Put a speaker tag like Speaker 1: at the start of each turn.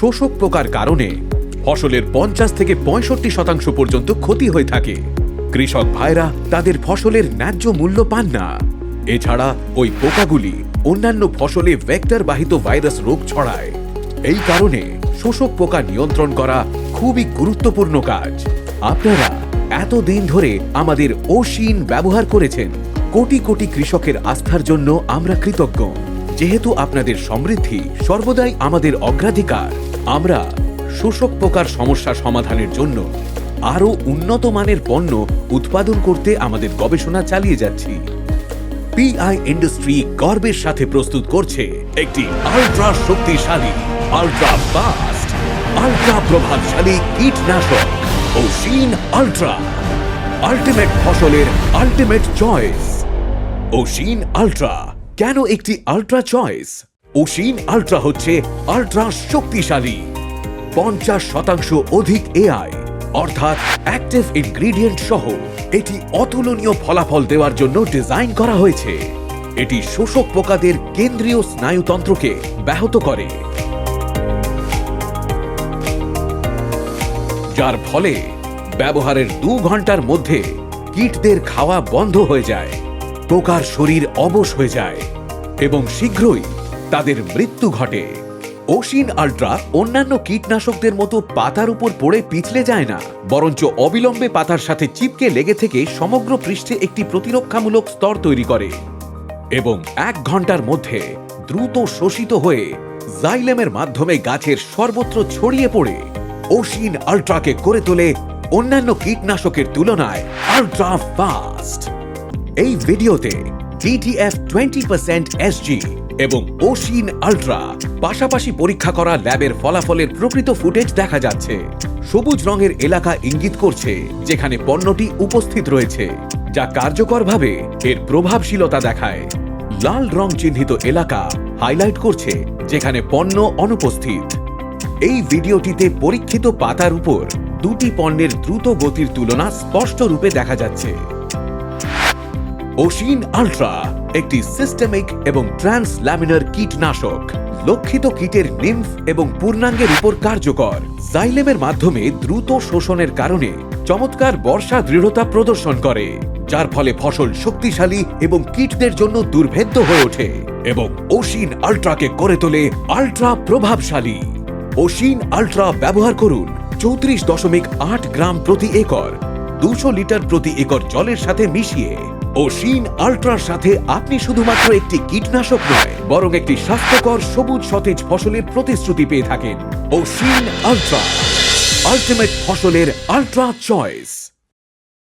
Speaker 1: শোষক পোকার কারণে ফসলের পঞ্চাশ থেকে পঁয়ষট্টি শতাংশ পর্যন্ত ক্ষতি হয়ে থাকে। কৃষক ভাইরা তাদের ফসলের ন্যায্য মূল্য পান না। এছাড়া ওই পোকাগুলি অন্যান্য ফসলে ভেক্টর বাহিত ভাইরাস রোগ ছড়ায়। এই কারণে শোষক পোকা নিয়ন্ত্রণ করা খুবই গুরুত্বপূর্ণ কাজ। আপনারা এতদিন ধরে আমাদের ওশিন ব্যবহার করেছেন। কোটি কোটি কৃষকের আস্থার জন্য আমরা কৃতজ্ঞ। যেহেতু আপনাদের সমৃদ্ধি সর্বদাই আমাদের অগ্রাধিকার। আমরা শোষক পোকার সমস্যা সমাধানের জন্য আরও উন্নত মানের পণ্য উৎপাদন করতে আমাদের গবেষণা চালিয়ে যাচ্ছি। পিআই ইন্ডাস্ট্রি গর্বের সাথে প্রস্তুত করছে একটি আল্ট্রা শক্তিশালী আল্ট্রা ফাস্ট আল্ট্রা প্রভাবশালী কীটনাশক ওশিন আল্ট্রা আল্টিমেট ফসলের আল্টিমেট চয়েস ওশিন আল্ট্রা কেন একটি আল্ট্রা চয়েস ওশিন আল্ট্রা হচ্ছে আল্ট্রা শক্তিশালী। পঞ্চাশ শতাংশ অধিক এআই, অর্থাৎ অ্যাক্টিভ ইনগ্রিডিয়েন্ট সহ এটি অতুলনীয় ফলাফল দেওয়ার জন্য ডিজাইন করা হয়েছে। এটি শোষক পোকাদের কেন্দ্রীয় স্নায়ুতন্ত্রকে ব্যাহত করে। যার ফলে ব্যবহারের দু ঘণ্টার মধ্যে কীটদের খাওয়া বন্ধ হয়ে যায়, পোকার শরীর অবশ হয়ে যায় এবং শীঘ্রই তাদের মৃত্যু ঘটে। ওশিন আল্ট্রা অন্যান্য কীটনাশকদের মতো পাতার উপর পড়ে পিছলে যায় না, বরঞ্চ অবিলম্বে পাতার সাথে চিপকে লেগে থেকে সমগ্র পৃষ্ঠে একটি প্রতিরক্ষামূলক স্তর তৈরি করে এবং এক ঘণ্টার মধ্যে দ্রুত শোষিত হয়ে জাইলেমের মাধ্যমে গাছের সর্বত্র ছড়িয়ে পড়ে। ওশিন আল্ট্রাকে করে তোলে অন্যান্য কীটনাশকের তুলনায় আল্ট্রা ফাস্ট। এই ভিডিওতে জিটিএফ টোয়েন্টি পার্সেন্ট এসজি এবং ওশিন আল্ট্রা পাশাপাশি পরীক্ষা করা ল্যাবের ফলাফলের প্রকৃত ফুটেজ দেখা যাচ্ছে। সবুজ রঙের এলাকা ইঙ্গিত করছে, যেখানে পণ্যটি উপস্থিত রয়েছে, যা কার্যকরভাবে এর প্রভাবশীলতা দেখায়। লাল রং চিহ্নিত এলাকা হাইলাইট করছে, যেখানে পণ্য অনুপস্থিত। এই ভিডিওটিতে পরীক্ষিত পাতার উপর দুটি পণ্যের দ্রুত গতির তুলনা স্পষ্ট রূপে দেখা যাচ্ছে। ওশিন আল্ট্রা একটি সিস্টেমিক এবং ট্রান্স ল্যামিনার কীটনাশক। লক্ষিত কীটের নিম্ফ এবং পূর্ণাঙ্গের উপর কার্যকর। জাইলেমের মাধ্যমে দ্রুত শোষণের কারণে চমৎকার বর্ষা দৃঢ়তা প্রদর্শন করে, যার ফলে ফসল শক্তিশালী এবং কীটদের জন্য দুর্ভেদ্য হয়ে ওঠে এবং ওশিন আল্ট্রাকে করে তোলে আল্ট্রা প্রভাবশালী। ওশিন আল্ট্রা ব্যবহার করুন চৌত্রিশ দশমিক আট গ্রাম প্রতি একর, দুশো লিটার প্রতি একর জলের সাথে মিশিয়ে ও শিন আল্ট্রার সাথে আপনি শুধুমাত্র একটি কীটনাশক নয়, বরং একটি স্বাস্থ্যকর সবুজ সতেজ ফসলের প্রতিশ্রুতি পেয়ে থাকেন। ও শিন আল্ট্রা, আল্টিমেট ফসলের আল্ট্রা চয়েস।